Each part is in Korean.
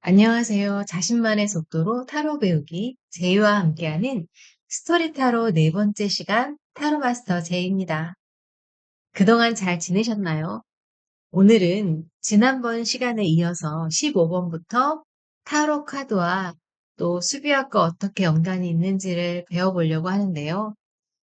안녕하세요. 자신만의 속도로 타로 배우기 제이와 함께하는 스토리 타로 네 번째 시간 타로 마스터 제이입니다. 그동안 잘 지내셨나요? 오늘은 지난번 시간에 이어서 15번부터 타로 카드와 또 수비학과 어떻게 연관이 있는지를 배워보려고 하는데요.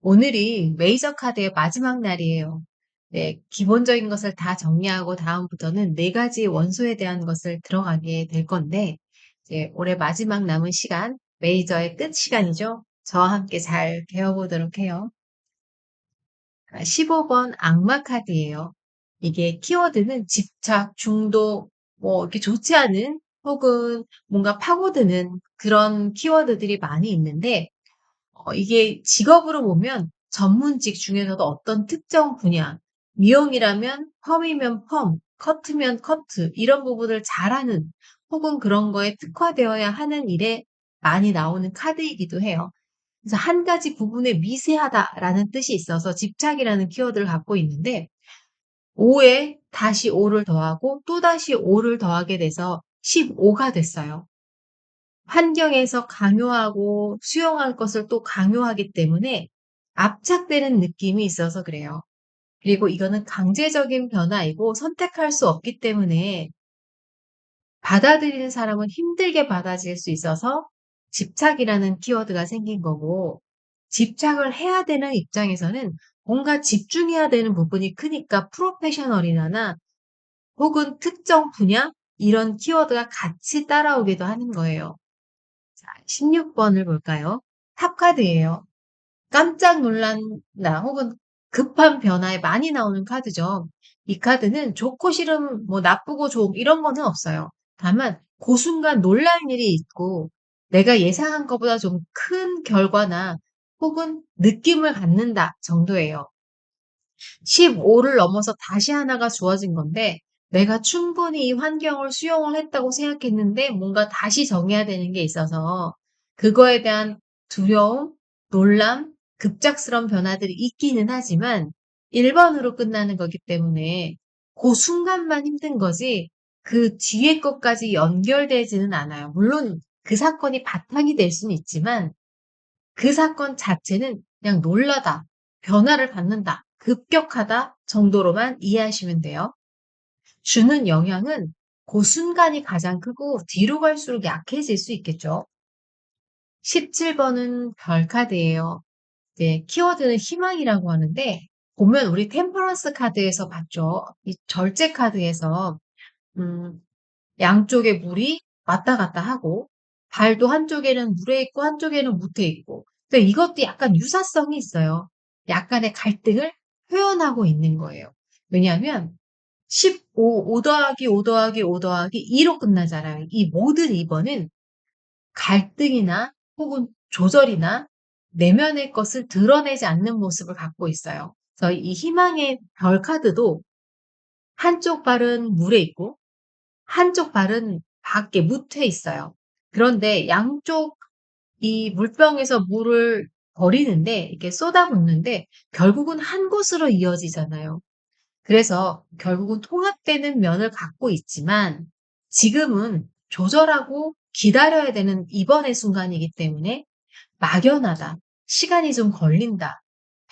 오늘이 메이저 카드의 마지막 날이에요. 네, 기본적인 것을 다 정리하고 다음부터는 네 가지 원소에 대한 것을 들어가게 될 건데, 이제 올해 마지막 남은 시간, 메이저의 끝 시간이죠. 저와 함께 잘 배워보도록 해요. 15번 악마 카드예요. 이게 키워드는 집착, 중독, 뭐 이렇게 좋지 않은 혹은 뭔가 파고드는 그런 키워드들이 많이 있는데, 어, 이게 직업으로 보면 전문직 중에서도 어떤 특정 분야, 미용이라면 펌이면 펌, 커트면 커트 이런 부분을 잘하는 혹은 그런 거에 특화되어야 하는 일에 많이 나오는 카드이기도 해요. 그래서 한 가지 부분에 미세하다라는 뜻이 있어서 집착이라는 키워드를 갖고 있는데 5에 다시 5를 더하고 또 다시 5를 더하게 돼서 15가 됐어요. 환경에서 강요하고 수용할 것을 또 강요하기 때문에 압착되는 느낌이 있어서 그래요. 그리고 이거는 강제적인 변화이고 선택할 수 없기 때문에 받아들이는 사람은 힘들게 받아들일 수 있어서 집착이라는 키워드가 생긴 거고 집착을 해야 되는 입장에서는 뭔가 집중해야 되는 부분이 크니까 프로페셔널이나 혹은 특정 분야 이런 키워드가 같이 따라오기도 하는 거예요. 자, 16번을 볼까요? 탑카드예요. 깜짝 놀란다 혹은 급한 변화에 많이 나오는 카드죠. 이 카드는 좋고 싫음, 뭐 나쁘고 좋음 이런 거는 없어요. 다만 그 순간 놀랄 일이 있고 내가 예상한 것보다 좀 큰 결과나 혹은 느낌을 갖는다 정도예요. 15를 넘어서 다시 하나가 주어진 건데 내가 충분히 이 환경을 수용을 했다고 생각했는데 뭔가 다시 정해야 되는 게 있어서 그거에 대한 두려움, 놀람, 급작스러운 변화들이 있기는 하지만 1번으로 끝나는 거기 때문에 그 순간만 힘든 거지 그 뒤에 것까지 연결되지는 않아요. 물론 그 사건이 바탕이 될 수는 있지만 그 사건 자체는 그냥 놀라다, 변화를 받는다, 급격하다 정도로만 이해하시면 돼요. 주는 영향은 그 순간이 가장 크고 뒤로 갈수록 약해질 수 있겠죠. 17번은 별 카드예요. 네, 키워드는 희망이라고 하는데 보면 우리 템퍼런스 카드에서 봤죠. 이 절제 카드에서 음, 양쪽에 물이 왔다 갔다 하고 발도 한쪽에는 물에 있고 한쪽에는 무태 있고 근데 이것도 약간 유사성이 있어요. 약간의 갈등을 표현하고 있는 거예요. 왜냐하면 15, 5 더하기 5 더하기 5 더하기 2로 끝나잖아요. 이 모든 2번은 갈등이나 혹은 조절이나 내면의 것을 드러내지 않는 모습을 갖고 있어요. 그래서 이 희망의 별 카드도 한쪽 발은 물에 있고 한쪽 발은 밖에 묻혀 있어요. 그런데 양쪽 이 물병에서 물을 버리는데 이렇게 쏟아붓는데 결국은 한 곳으로 이어지잖아요. 그래서 결국은 통합되는 면을 갖고 있지만 지금은 조절하고 기다려야 되는 이번의 순간이기 때문에 막연하다. 시간이 좀 걸린다.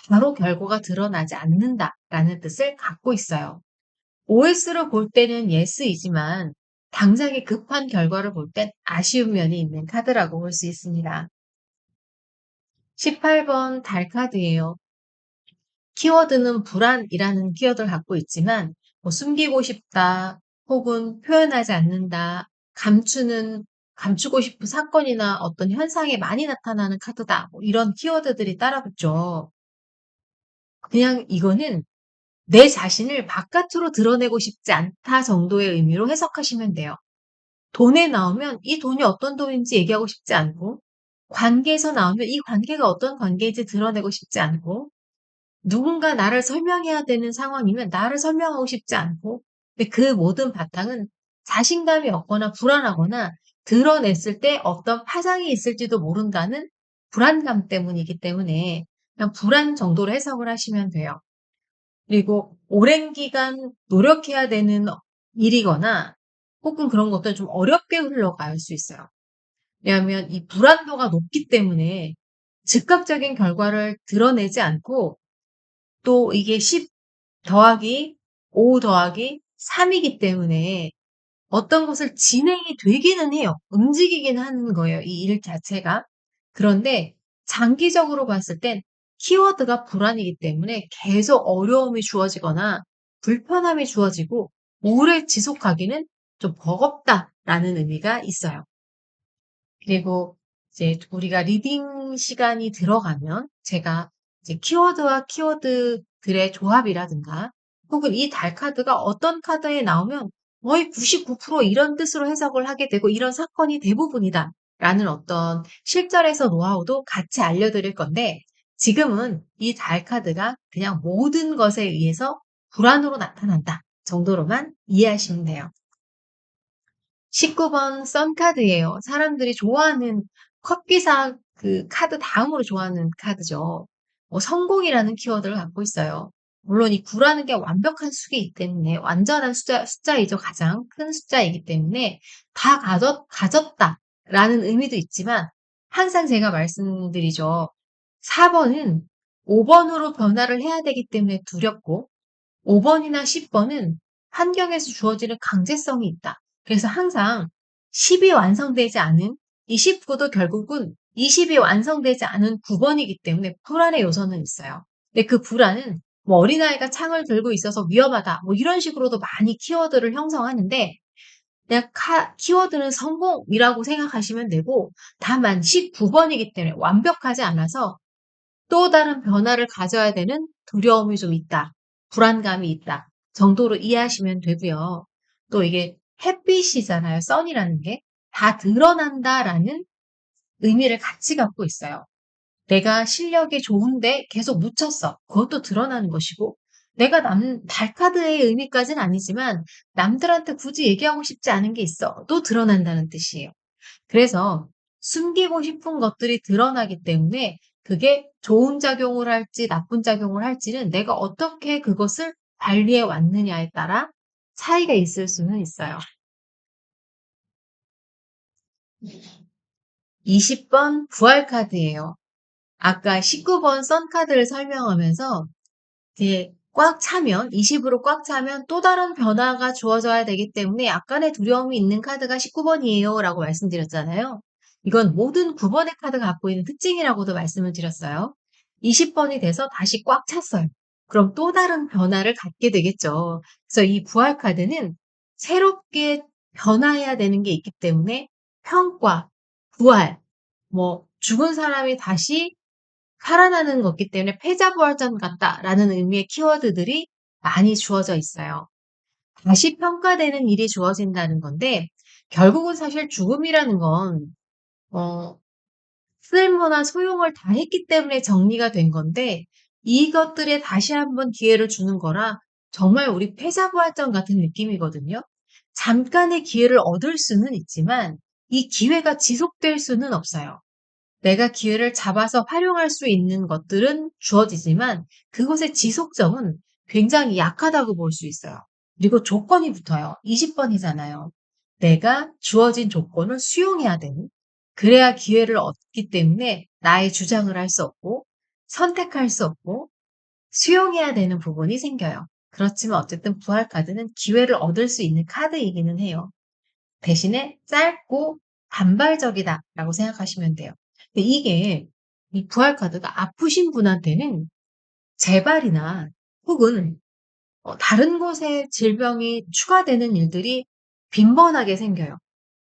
바로 결과가 드러나지 않는다. 라는 뜻을 갖고 있어요. OS로 볼 때는 예스이지만 당장의 급한 결과를 볼 땐 아쉬운 면이 있는 카드라고 볼 수 있습니다. 18번 달 카드예요. 키워드는 불안이라는 키워드를 갖고 있지만 뭐 숨기고 싶다 혹은 표현하지 않는다 감추는 감추고 싶은 사건이나 어떤 현상에 많이 나타나는 카드다. 뭐 이런 키워드들이 따라붙죠. 그냥 이거는 내 자신을 바깥으로 드러내고 싶지 않다 정도의 의미로 해석하시면 돼요. 돈에 나오면 이 돈이 어떤 돈인지 얘기하고 싶지 않고, 관계에서 나오면 이 관계가 어떤 관계인지 드러내고 싶지 않고, 누군가 나를 설명해야 되는 상황이면 나를 설명하고 싶지 않고, 그 모든 바탕은 자신감이 없거나 불안하거나 드러냈을 때 어떤 파장이 있을지도 모른다는 불안감 때문이기 때문에 그냥 불안 정도로 해석을 하시면 돼요. 그리고 오랜 기간 노력해야 되는 일이거나 혹은 그런 것들은 좀 어렵게 흘러갈 수 있어요. 왜냐하면 이 불안도가 높기 때문에 즉각적인 결과를 드러내지 않고 또 이게 10 더하기 5 더하기 3이기 때문에 어떤 것을 진행이 되기는 해요. 움직이긴 하는 거예요. 이 일 자체가. 그런데 장기적으로 봤을 땐 키워드가 불안이기 때문에 계속 어려움이 주어지거나 불편함이 주어지고 오래 지속하기는 좀 버겁다라는 의미가 있어요. 그리고 이제 우리가 리딩 시간이 들어가면 제가 이제 키워드와 키워드들의 조합이라든가 혹은 이 달 카드가 어떤 카드에 나오면 거의 99% 이런 뜻으로 해석을 하게 되고 이런 사건이 대부분이다. 라는 어떤 실전에서 노하우도 같이 알려드릴 건데 지금은 이 달 카드가 그냥 모든 것에 의해서 불안으로 나타난다 정도로만 이해하시면 돼요. 19번 썬 카드예요. 사람들이 좋아하는 커피사 그 카드 다음으로 좋아하는 카드죠. 뭐 성공이라는 키워드를 갖고 있어요. 물론 이 9라는 게 완벽한 수이기 때문에 완전한 숫자, 숫자이죠. 가장 큰 숫자이기 때문에 다 가졌, 가졌다 라는 의미도 있지만 항상 제가 말씀드리죠. 4번은 5번으로 변화를 해야 되기 때문에 두렵고 5번이나 10번은 환경에서 주어지는 강제성이 있다. 그래서 항상 10이 완성되지 않은 이 19도 결국은 20이 완성되지 않은 9번이기 때문에 불안의 요소는 있어요. 근데 그 불안은 뭐 어린아이가 창을 들고 있어서 위험하다. 뭐 이런 식으로도 많이 키워드를 형성하는데 그냥 카, 키워드는 성공이라고 생각하시면 되고 다만 19번이기 때문에 완벽하지 않아서 또 다른 변화를 가져야 되는 두려움이 좀 있다. 불안감이 있다. 정도로 이해하시면 되고요. 또 이게 햇빛이잖아요. 선이라는 게. 다 드러난다라는 의미를 같이 갖고 있어요. 내가 실력이 좋은데 계속 묻혔어. 그것도 드러나는 것이고, 내가 남, 달카드의 의미까지는 아니지만, 남들한테 굳이 얘기하고 싶지 않은 게 있어. 또 드러난다는 뜻이에요. 그래서 숨기고 싶은 것들이 드러나기 때문에 그게 좋은 작용을 할지 나쁜 작용을 할지는 내가 어떻게 그것을 관리해 왔느냐에 따라 차이가 있을 수는 있어요. 20번 부활카드예요. 아까 19번 썬카드를 설명하면서 꽉 차면 20으로 꽉 차면 또 다른 변화가 주어져야 되기 때문에 약간의 두려움이 있는 카드가 19번이에요 라고 말씀드렸잖아요. 이건 모든 9번의 카드가 갖고 있는 특징이라고도 말씀을 드렸어요. 20번이 돼서 다시 꽉 찼어요. 그럼 또 다른 변화를 갖게 되겠죠. 그래서 이 부활 카드는 새롭게 변화해야 되는 게 있기 때문에 평가, 부활, 뭐 죽은 사람이 다시 살아나는 거기 때문에 패자부활전 같다라는 의미의 키워드들이 많이 주어져 있어요. 다시 평가되는 일이 주어진다는 건데 결국은 사실 죽음이라는 건 어, 쓸모나 소용을 다 했기 때문에 정리가 된 건데 이것들에 다시 한번 기회를 주는 거라 정말 우리 패자부활전 같은 느낌이거든요. 잠깐의 기회를 얻을 수는 있지만 이 기회가 지속될 수는 없어요. 내가 기회를 잡아서 활용할 수 있는 것들은 주어지지만 그것의 지속성은 굉장히 약하다고 볼 수 있어요. 그리고 조건이 붙어요. 20번이잖아요. 내가 주어진 조건을 수용해야 되는 그래야 기회를 얻기 때문에 나의 주장을 할 수 없고 선택할 수 없고 수용해야 되는 부분이 생겨요. 그렇지만 어쨌든 부활 카드는 기회를 얻을 수 있는 카드이기는 해요. 대신에 짧고 단발적이다 라고 생각하시면 돼요. 근데 이게 이 부활 카드가 아프신 분한테는 재발이나 혹은 어, 다른 곳에 질병이 추가되는 일들이 빈번하게 생겨요.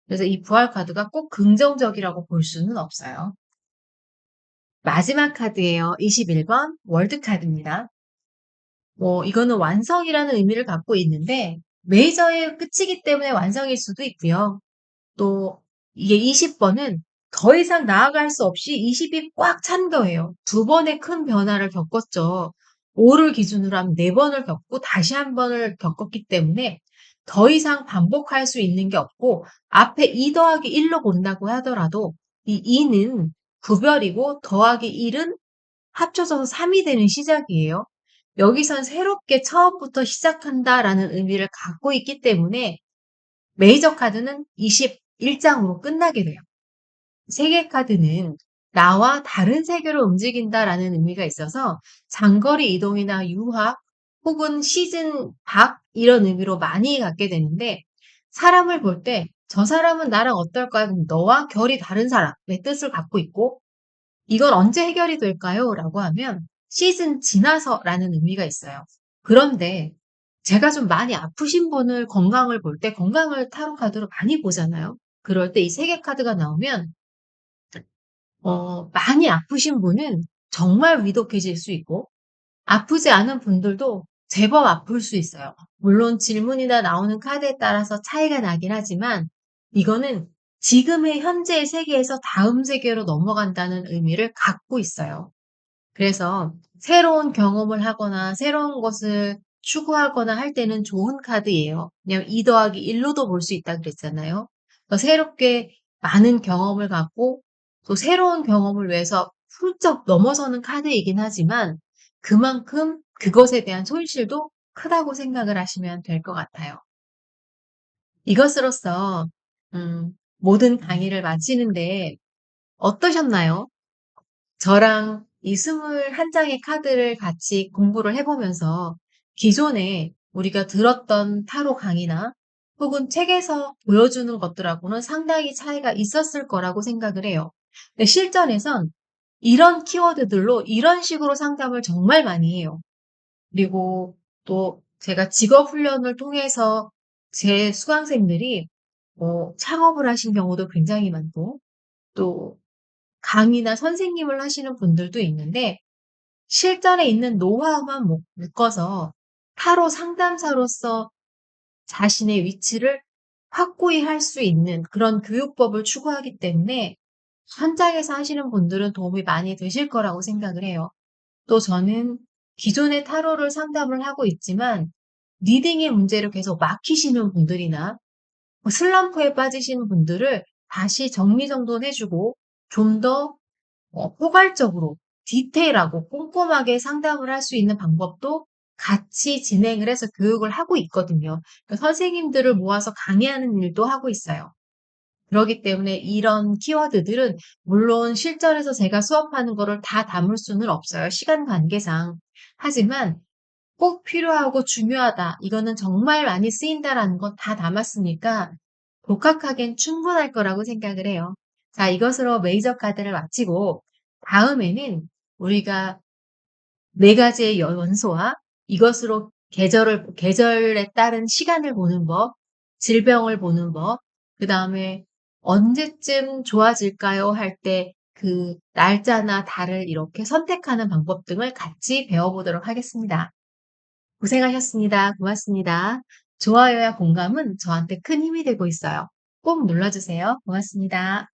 그래서 이 부활 카드가 꼭 긍정적이라고 볼 수는 없어요. 마지막 카드예요. 21번 월드 카드입니다. 뭐 이거는 완성이라는 의미를 갖고 있는데 메이저의 끝이기 때문에 완성일 수도 있고요. 또 이게 20번은 더 이상 나아갈 수 없이 20이 꽉 찬 거예요. 두 번의 큰 변화를 겪었죠. 5를 기준으로 하면 4번을 겪고 다시 한 번을 겪었기 때문에 더 이상 반복할 수 있는 게 없고 앞에 2 더하기 1로 본다고 하더라도 이 2는 구별이고 더하기 1은 합쳐져서 3이 되는 시작이에요. 여기선 새롭게 처음부터 시작한다라는 의미를 갖고 있기 때문에 메이저 카드는 21장으로 끝나게 돼요. 세계 카드는 나와 다른 세계로 움직인다라는 의미가 있어서 장거리 이동이나 유학 혹은 시즌 박 이런 의미로 많이 갖게 되는데 사람을 볼 때 저 사람은 나랑 어떨까요? 그럼 너와 결이 다른 사람의 뜻을 갖고 있고 이건 언제 해결이 될까요? 라고 하면 시즌 지나서라는 의미가 있어요. 그런데 제가 좀 많이 아프신 분을 건강을 볼 때 건강을 타로 카드로 많이 보잖아요. 그럴 때 이 세 개 카드가 나오면 어, 많이 아프신 분은 정말 위독해질 수 있고 아프지 않은 분들도 제법 아플 수 있어요. 물론 질문이나 나오는 카드에 따라서 차이가 나긴 하지만 이거는 지금의 현재의 세계에서 다음 세계로 넘어간다는 의미를 갖고 있어요. 그래서 새로운 경험을 하거나 새로운 것을 추구하거나 할 때는 좋은 카드예요. 왜냐면 2 더하기 1로도 볼 수 있다 그랬잖아요. 새롭게 많은 경험을 갖고 또 새로운 경험을 위해서 훌쩍 넘어서는 카드이긴 하지만 그만큼 그것에 대한 손실도 크다고 생각을 하시면 될 것 같아요. 이것으로써 음, 모든 강의를 마치는데 어떠셨나요? 저랑 이 21장의 카드를 같이 공부를 해보면서 기존에 우리가 들었던 타로 강의나 혹은 책에서 보여주는 것들하고는 상당히 차이가 있었을 거라고 생각을 해요. 근데 실전에선 이런 키워드들로 이런 식으로 상담을 정말 많이 해요. 그리고 또 제가 직업 훈련을 통해서 제 수강생들이 뭐 창업을 하신 경우도 굉장히 많고 또 강의나 선생님을 하시는 분들도 있는데 실전에 있는 노하우만 묶어서 타로 상담사로서 자신의 위치를 확고히 할 수 있는 그런 교육법을 추구하기 때문에 현장에서 하시는 분들은 도움이 많이 되실 거라고 생각을 해요. 또 저는 기존의 타로를 상담을 하고 있지만 리딩의 문제를 계속 막히시는 분들이나 뭐 슬럼프에 빠지시는 분들을 다시 정리정돈해주고 좀더 어, 포괄적으로 디테일하고 꼼꼼하게 상담을 할 수 있는 방법도 같이 진행을 해서 교육을 하고 있거든요. 그러니까 선생님들을 모아서 강의하는 일도 하고 있어요. 그렇기 때문에 이런 키워드들은 물론 실전에서 제가 수업하는 거를 다 담을 수는 없어요. 시간 관계상. 하지만 꼭 필요하고 중요하다. 이거는 정말 많이 쓰인다라는 건 다 담았으니까 독학하기엔 충분할 거라고 생각을 해요. 자, 이것으로 메이저 카드를 마치고 다음에는 우리가 네 가지의 연소와 이것으로 계절을, 계절에 따른 시간을 보는 법, 질병을 보는 법, 그 다음에 언제쯤 좋아질까요? 할 때 그 날짜나 달을 이렇게 선택하는 방법 등을 같이 배워보도록 하겠습니다. 고생하셨습니다. 고맙습니다. 좋아요와 공감은 저한테 큰 힘이 되고 있어요. 꼭 눌러주세요. 고맙습니다.